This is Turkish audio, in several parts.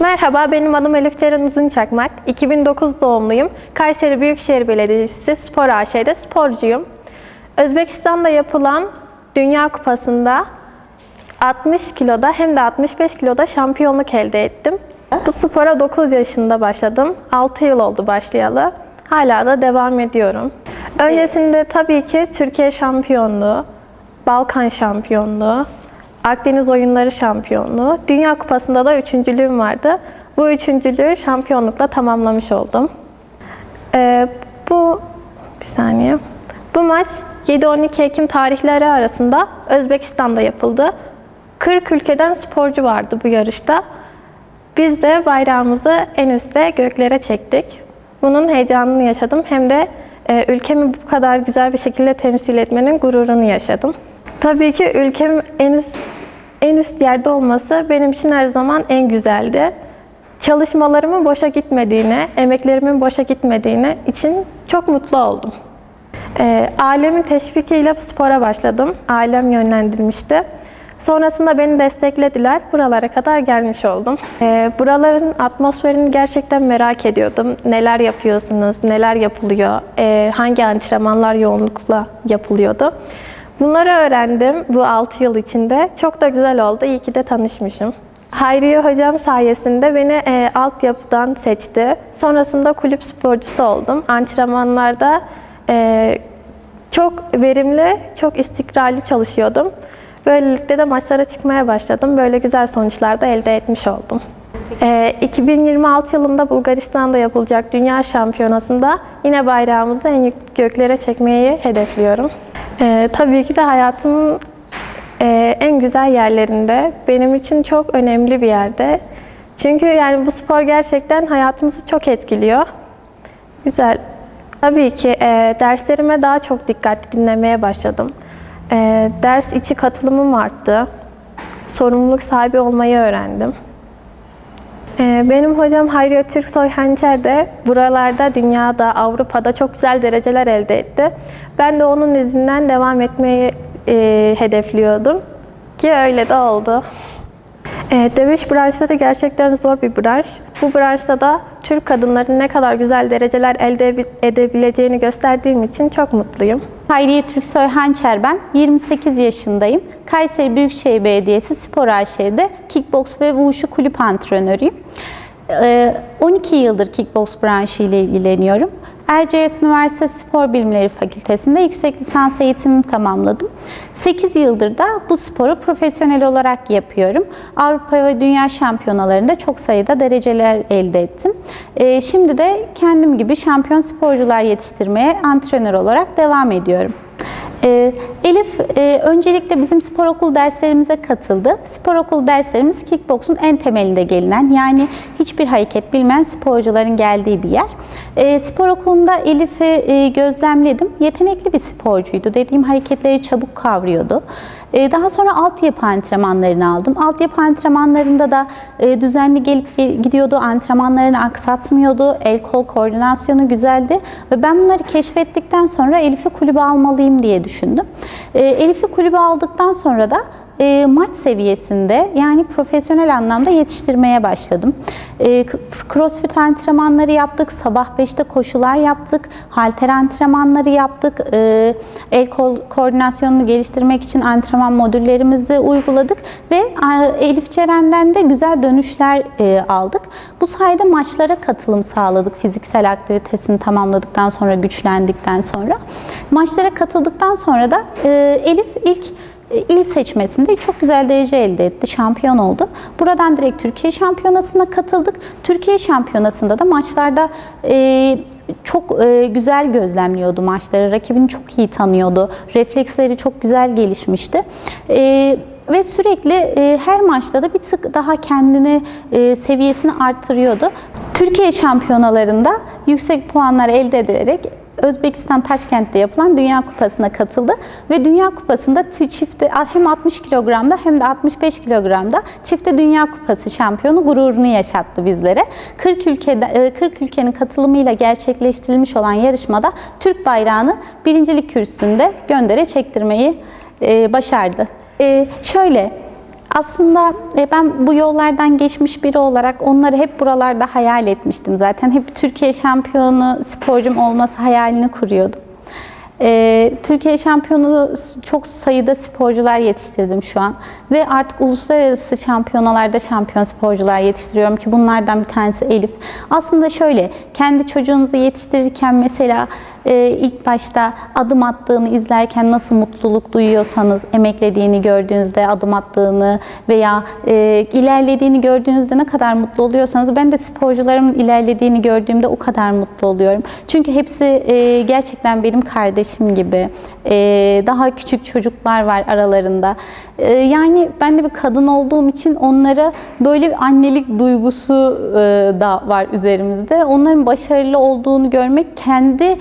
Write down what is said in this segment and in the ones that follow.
Merhaba, benim adım Elif Ceren Uzunçakmak. 2009 doğumluyum. Kayseri Büyükşehir Belediyesi Spor AŞ'de sporcuyum. Özbekistan'da yapılan Dünya Kupası'nda 60 kiloda hem de 65 kiloda şampiyonluk elde ettim. Bu spora 9 yaşında başladım. 6 yıl oldu başlayalı. Hala da devam ediyorum. Öncesinde tabii ki Türkiye şampiyonluğu, Balkan şampiyonluğu, Akdeniz oyunları şampiyonluğu, Dünya Kupası'nda da üçüncülüğüm vardı. Bu üçüncülüğü şampiyonlukla tamamlamış oldum. Ee, bu bir saniye. Bu maç 7-12 Ekim tarihleri arasında Özbekistan'da yapıldı. 40 ülkeden sporcu vardı bu yarışta. Biz de bayrağımızı en üstte göklere çektik. Bunun heyecanını yaşadım hem de e, ülkemi bu kadar güzel bir şekilde temsil etmenin gururunu yaşadım. Tabii ki ülkem en üst en üst yerde olması benim için her zaman en güzeldi. Çalışmalarımın boşa gitmediğine, emeklerimin boşa gitmediğine için çok mutlu oldum. Ee, ailemin teşvikiyle spora başladım. Ailem yönlendirmişti. Sonrasında beni desteklediler. Buralara kadar gelmiş oldum. Ee, buraların atmosferini gerçekten merak ediyordum. Neler yapıyorsunuz, neler yapılıyor, ee, hangi antrenmanlar yoğunlukla yapılıyordu. Bunları öğrendim bu 6 yıl içinde. Çok da güzel oldu. İyi ki de tanışmışım. Hayriye hocam sayesinde beni e, altyapıdan seçti. Sonrasında kulüp sporcusu oldum. Antrenmanlarda e, çok verimli, çok istikrarlı çalışıyordum. Böylelikle de maçlara çıkmaya başladım. Böyle güzel sonuçlar da elde etmiş oldum. E, 2026 yılında Bulgaristan'da yapılacak Dünya Şampiyonası'nda yine bayrağımızı en yük- göklere çekmeyi hedefliyorum. E, tabii ki de hayatımın e, en güzel yerlerinde. Benim için çok önemli bir yerde. Çünkü yani bu spor gerçekten hayatımızı çok etkiliyor. Güzel. Tabii ki e, derslerime daha çok dikkatli dinlemeye başladım. E, ders içi katılımım arttı. Sorumluluk sahibi olmayı öğrendim. E, benim hocam Hayriye Türksoy Hançer de buralarda, dünyada, Avrupa'da çok güzel dereceler elde etti. Ben de onun izinden devam etmeyi e, hedefliyordum. Ki öyle de oldu. E, dövüş branşları gerçekten zor bir branş. Bu branşta da Türk kadınların ne kadar güzel dereceler elde ebi- edebileceğini gösterdiğim için çok mutluyum. Hayriye Türksoy Hançer ben. 28 yaşındayım. Kayseri Büyükşehir Belediyesi Spor AŞ'de kickboks ve wushu kulüp antrenörüyüm. Ee, 12 yıldır kickboks branşı ile ilgileniyorum. Erciyes Üniversitesi Spor Bilimleri Fakültesi'nde yüksek lisans eğitimimi tamamladım. 8 yıldır da bu sporu profesyonel olarak yapıyorum. Avrupa ve Dünya Şampiyonalarında çok sayıda dereceler elde ettim. Ee, şimdi de kendim gibi şampiyon sporcular yetiştirmeye antrenör olarak devam ediyorum. Ee, Elif e, öncelikle bizim spor okul derslerimize katıldı. Spor okul derslerimiz kickboksun en temelinde gelinen yani hiçbir hareket bilmeyen sporcuların geldiği bir yer. Ee, spor okulunda Elif'i e, gözlemledim. Yetenekli bir sporcuydu. Dediğim hareketleri çabuk kavruyordu. Ee, Daha sonra altyapı antrenmanlarını aldım. Altyapı antrenmanlarında da e, düzenli gelip ge- gidiyordu. Antrenmanlarını aksatmıyordu. El kol koordinasyonu güzeldi. Ve ben bunları keşfettikten sonra Elif'i kulübe almalıyım diye düşündüm. Ee, Elif'i kulübe aldıktan sonra da e, maç seviyesinde yani profesyonel anlamda yetiştirmeye başladım. E, crossfit antrenmanları yaptık, sabah 5'te koşular yaptık, halter antrenmanları yaptık, e, el kol koordinasyonunu geliştirmek için antrenman modüllerimizi uyguladık ve Elif Ceren'den de güzel dönüşler e, aldık. Bu sayede maçlara katılım sağladık fiziksel aktivitesini tamamladıktan sonra, güçlendikten sonra. Maçlara katıldıktan sonra da e, Elif ilk il seçmesinde çok güzel derece elde etti. Şampiyon oldu. Buradan direkt Türkiye Şampiyonası'na katıldık. Türkiye Şampiyonası'nda da maçlarda e, çok e, güzel gözlemliyordu maçları. Rakibini çok iyi tanıyordu. Refleksleri çok güzel gelişmişti. E, ve sürekli e, her maçta da bir tık daha kendini e, seviyesini arttırıyordu. Türkiye şampiyonalarında yüksek puanlar elde ederek Özbekistan Taşkent'te yapılan Dünya Kupası'na katıldı ve Dünya Kupası'nda çifte hem 60 kilogramda hem de 65 kilogramda çifte Dünya Kupası şampiyonu gururunu yaşattı bizlere. 40 ülkede e, 40 ülkenin katılımıyla gerçekleştirilmiş olan yarışmada Türk bayrağını birincilik kürsüsünde göndere çektirmeyi e, başardı. E, şöyle Aslında e, ben bu yollardan geçmiş biri olarak onları hep buralarda hayal etmiştim zaten. Hep Türkiye şampiyonu sporcum olması hayalini kuruyordum. Türkiye şampiyonu çok sayıda sporcular yetiştirdim şu an. Ve artık uluslararası şampiyonalarda şampiyon sporcular yetiştiriyorum ki bunlardan bir tanesi Elif. Aslında şöyle, kendi çocuğunuzu yetiştirirken mesela e, ilk başta adım attığını izlerken nasıl mutluluk duyuyorsanız, emeklediğini gördüğünüzde adım attığını veya e, ilerlediğini gördüğünüzde ne kadar mutlu oluyorsanız ben de sporcularımın ilerlediğini gördüğümde o kadar mutlu oluyorum. Çünkü hepsi e, gerçekten benim kardeşim gibi. E, daha küçük çocuklar var aralarında. E, yani ben de bir kadın olduğum için onlara böyle bir annelik duygusu e, da var üzerimizde. Onların başarılı olduğunu görmek kendi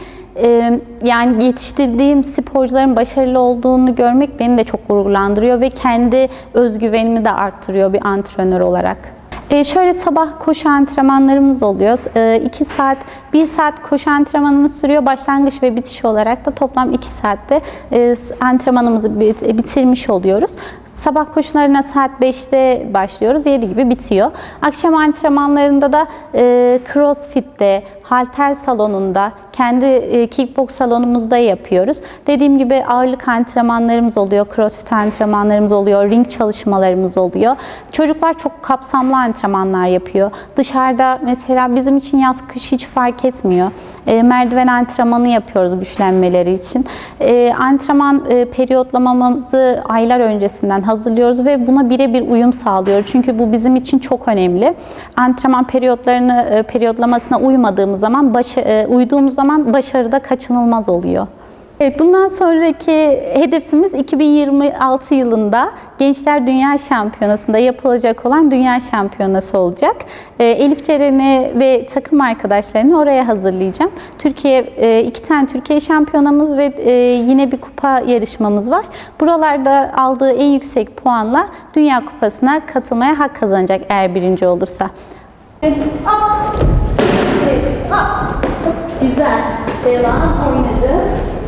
yani yetiştirdiğim sporcuların başarılı olduğunu görmek beni de çok gururlandırıyor ve kendi özgüvenimi de arttırıyor bir antrenör olarak. Ee, şöyle sabah koşu antrenmanlarımız oluyor. 2 saat, 1 saat koşu antrenmanımız sürüyor. Başlangıç ve bitiş olarak da toplam 2 saatte e, antrenmanımızı bit- bitirmiş oluyoruz. Sabah koşularına saat 5'te başlıyoruz, 7 gibi bitiyor. Akşam antrenmanlarında da e, crossfit'te, halter salonunda, kendi e, kickbox salonumuzda yapıyoruz. Dediğim gibi ağırlık antrenmanlarımız oluyor, crossfit antrenmanlarımız oluyor, ring çalışmalarımız oluyor. Çocuklar çok kapsamlı antrenmanlar yapıyor. Dışarıda mesela bizim için yaz kış hiç fark etmiyor. E, merdiven antrenmanı yapıyoruz güçlenmeleri için. E, antrenman periyotlamamızı aylar öncesinden hazırlıyoruz ve buna birebir uyum sağlıyoruz. Çünkü bu bizim için çok önemli. Antrenman periyotlarını periyotlamasına uymadığımız zaman, başı, e, uyduğumuz zaman başarıda kaçınılmaz oluyor. Evet, bundan sonraki hedefimiz 2026 yılında Gençler Dünya Şampiyonası'nda yapılacak olan Dünya Şampiyonası olacak. Ee, Elif Ceren'i ve takım arkadaşlarını oraya hazırlayacağım. Türkiye e, iki tane Türkiye şampiyonamız ve e, yine bir kupa yarışmamız var. Buralarda aldığı en yüksek puanla Dünya Kupası'na katılmaya hak kazanacak eğer birinci olursa. Güzel. Devam oynadı.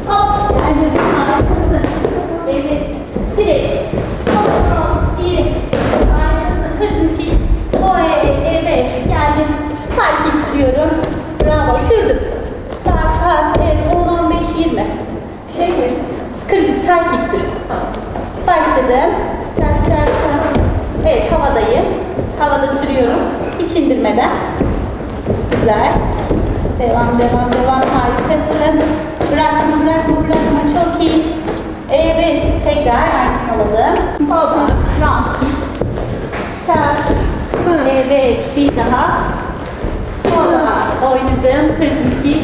Hop. Geldi. Harikasın. Evet. Direkt. Hop hop. İyi. Harikasın. Hırsın ki. Oy. Evet. Geldim. Kick sürüyorum. Bravo. Sürdüm. Tak tak. Evet. 10 15 20. Şey mi? Side kick sür. Başladım. Çak çak çak. Evet. Havadayım. Havada sürüyorum. Hiç indirmeden. Güzel. Devam, devam, devam. Harikasın. Bırakma, bırakma, bırakma. Çok iyi. Evet. Tekrar aynısını alalım. Hoppa. Round. Çak. Evet. Bir daha. Hoppa. Oynadım. 42.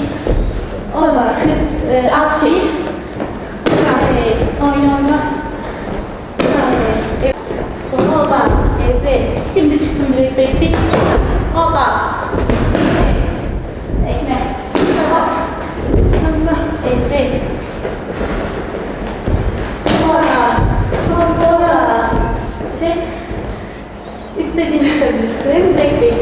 Hoppa. Kırk, e, az kick. Evet. Oyna, oyna. Evet. Hoppa. Evet. Şimdi çıktım direkt bekle. Hoppa. Tekme. Bak. Evet. Sonra. Sonra. Çek.